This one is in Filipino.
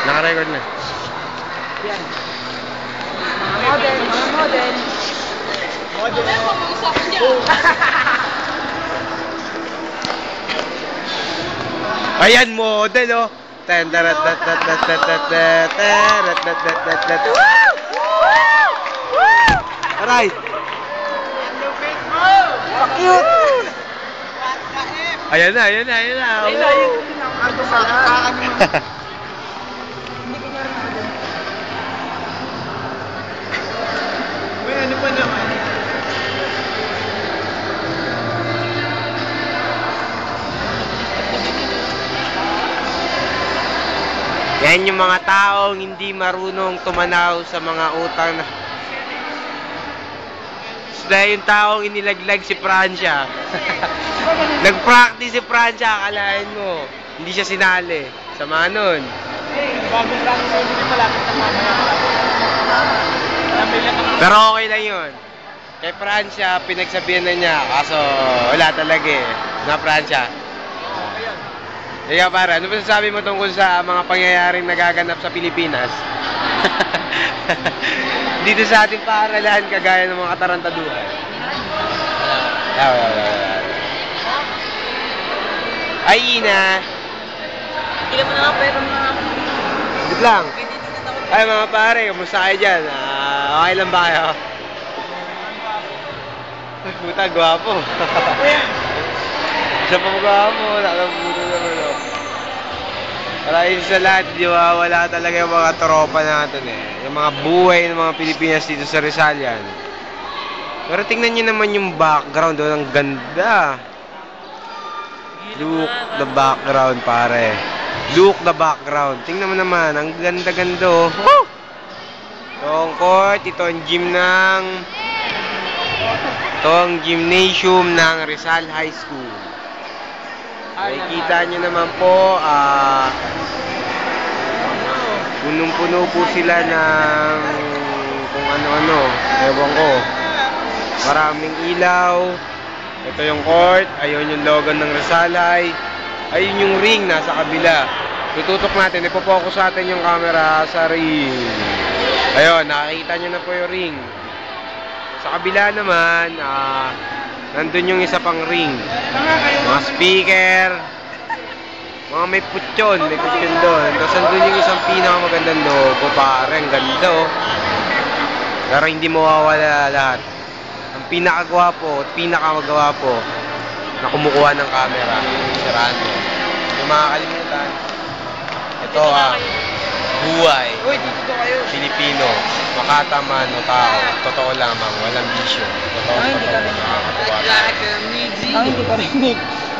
Naka-record na. Yan. Mga model, mga model. Model. Ayan, model, oh. Ten, tarat, tat, tat, tat, tat, tat, tat, tarat, tat, tat, tat, tat. Woo! Woo! Aray! Cute! Ayan na, ayan na, ayan na. Ayun na, yun. Ano sa lahat? Hindi Yan yung mga taong hindi marunong tumanaw sa mga utang na... Sila yung taong inilaglag si Francia. Nag-practice si Francia, akalain mo. Hindi siya sinali. Sama nun. Pero okay lang yun. Kay Francia, pinagsabihan na niya. Kaso, wala talaga eh. Na Francia. Ikaw para, ano ba sasabi mo tungkol sa mga pangyayaring nagaganap sa Pilipinas? Dito sa ating paaralan, kagaya ng mga katarantaduhan. Wala, wala. Ay, Ina! Ilan mo na nga pero mga... Wait lang. Ay, mga pare, kumusta kayo dyan? Ah, okay lang ba kayo? Ay, Puta, gwapo. Siya pa gwapo, nakabuto naman oh. Maraming sa di ba, wala talaga yung mga tropa natin eh. Yung mga buhay ng mga Pilipinas dito sa Rizal yan. Pero tingnan nyo naman yung background doon, ang ganda. Look the background, pare. Look the background. Tingnan mo naman, ang ganda-ganda oh. Ito ang court, ito ang gym ng... Ito ang gymnasium ng Rizal High School. Nakikita nyo naman po, ah... punong-puno po sila ng kung ano-ano. Ewan ko. Maraming ilaw. Ito yung court. Ayun yung logo ng Rizalay. Ayun yung ring nasa kabila. Tututok natin. Ipopokus natin yung camera sa ring. Ayun, nakikita nyo na po yung ring. Sa kabila naman, ah, nandun yung isa pang ring. Mga speaker. Mga may putyon, may putyon doon. Tapos nandun yung isang pinakamagandang logo, pare. Ang ganda, oh. Pero hindi mawawala lahat. Ang pinakagwapo at pinakamagwapo na kumukuha ng camera. Si Rando. Yung makakalimutan. Ito ah, buhay. Uy, dito to kayo. Pilipino, makataman o tao, totoo lamang, walang bisyo. Totoo, Ay, hindi totoo, ka rin. nakakatuwa. Ang hindi ko rinig.